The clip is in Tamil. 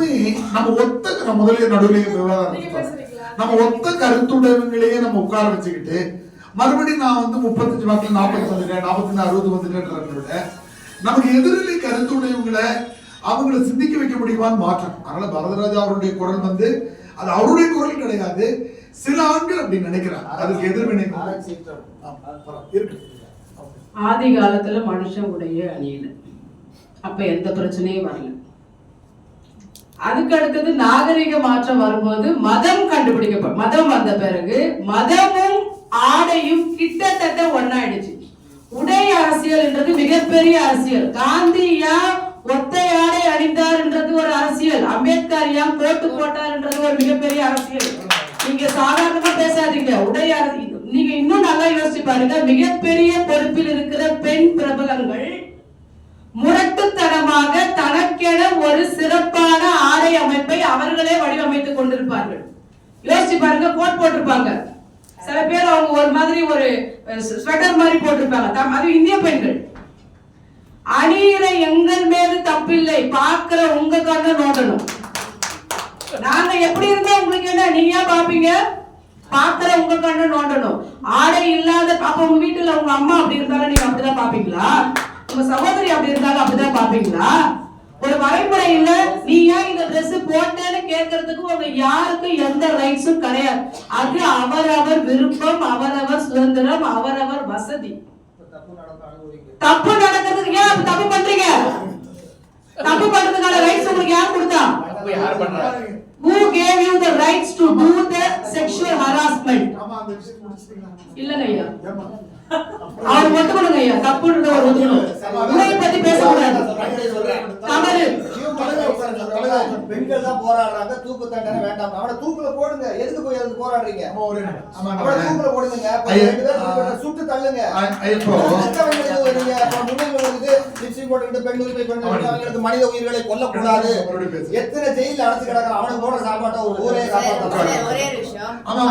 எப்பவுமே நம்ம ஒத்த நம்ம முதலே நடுவில் விவாதம்? நம்ம ஒத்த கருத்துடையவங்களையே நம்ம உட்கார வச்சுக்கிட்டு மறுபடியும் நான் வந்து முப்பத்தஞ்சு வாக்குல நாற்பத்தி வந்துட்டேன் நாற்பத்தி அறுபது வந்துட்டேன்றதை விட நமக்கு எதிரிலை கருத்துடையவங்களை அவங்கள சிந்திக்க வைக்க முடியுமான்னு மாற்றம். அதனால பரதராஜா அவருடைய குரல் வந்து அது அவருடைய குரல் கிடையாது. சில ஆண்கள் அப்படி நினைக்கிறாங்க. அதுக்கு எதிர்வினை. இருக்கு. ஆதி காலத்துல மனுஷன் உடைய அணியல அப்ப எந்த பிரச்சனையும் வரல. அதுக்கு அடுத்தது நாகரிக மாற்றம் வரும்போது மதம் கண்டுபிடிக்க மதம் வந்த பிறகு மதமும் ஆடையும் கிட்டத்தட்ட ஒன்னாயிடுச்சு உடை அரசியல் என்றது மிகப்பெரிய அரசியல். காந்தியா ஒத்தை ஆடை அணிந்தார்ன்றது ஒரு அரசியல்? அம்பேத்கரியா கோட்டு போட்டார்ன்றது ஒரு மிகப்பெரிய அரசியல். நீங்க சாதாரணமா பேசாதீங்க. உடை அரசியல் நீங்க இன்னும் நல்லா யோசிச்சு பாருங்க. மிகப்பெரிய பொறுப்பில் இருக்கிற பெண் பிரபலங்கள் அதற்கென ஒரு சிறப்பான ஆடை அமைப்பை அவர்களே வடிவமைத்துக் கொண்டிருப்பார்கள். யோசிச்சு பாருங்க கோட் போட்டிருப்பாங்க. சில பேர் அவங்க ஒரு மாதிரி ஒரு ஸ்வெட்டர் மாதிரி போட்டிருப்பாங்க. அது இந்திய பெண்கள். அணியிற எங்கள் மேல தப்பில்லை. பார்க்கிற உங்க கண்ணை நோண்டணும் நாங்க எப்படி இருந்தா உங்களுக்கு என்ன நீங்க ஏன் பாப்பீங்க பாக்குற உங்க கண்ணை நோண்டணும். ஆடை இல்லாத அப்ப உங்க வீட்டுல உங்க அம்மா அப்படி இருந்தாலும் நீங்க அப்படிதான் பாப்பீங்களா உங்க சகோதரி அப்படி இருந்தாலும் அப்படிதான் பாப்பீங்களா ஒரு வரைமுறை இல்ல நீ ஏன் இந்த Dress போட்டேன்னு கேட்கறதுக்கு உங்க யாருக்கும் எந்த ரைட்ஸும் கிடையாது. அது அவரவர் விருப்பம் அவரவர் சுதந்திரம் அவரவர் வசதி. தப்பு நடக்கிறதுக்கு ஏன் அப்படி தப்பு பண்றீங்க தப்பு பண்றதுக்கான ரைட்ஸ் உங்களுக்கு யார் கொடுத்தா தப்பு யார் பண்றா Who gave you the rights to do the sexual harassment? ஆமா அந்த விஷயத்தை முடிச்சிட்டீங்களா இல்லங்க ஐயா. அவர் ஒத்துக்கணுங்க ஐயா. தப்புன்றத அவர் ஒத்துக்கணும். உங்களை பத்தி பேசக்கூடாது. தவறு. பெண்கள் தான் போராடுறாங்க. தூக்கு தண்டனை வேண்டாம். அவனை தூக்குல போடுங்க. எதுக்கு போய் அதுக்கு போராடுறீங்க? அவனை தூக்குல போடுங்க. சுட்டு தள்ளுங்க. லிப்ஸ்டிக் போட்டுக்கிட்டு பெண் உரிமை பெண் மனித உயிர்களை கொல்லக்கூடாது. எத்தனை ஜெயில அடைச்சு கிடக்குற அவனுக்கு போட சாப்பாட்டை ஒரு ஊரே காப்பாற்ற ஒரே ஒரு விஷயம் ஆமா.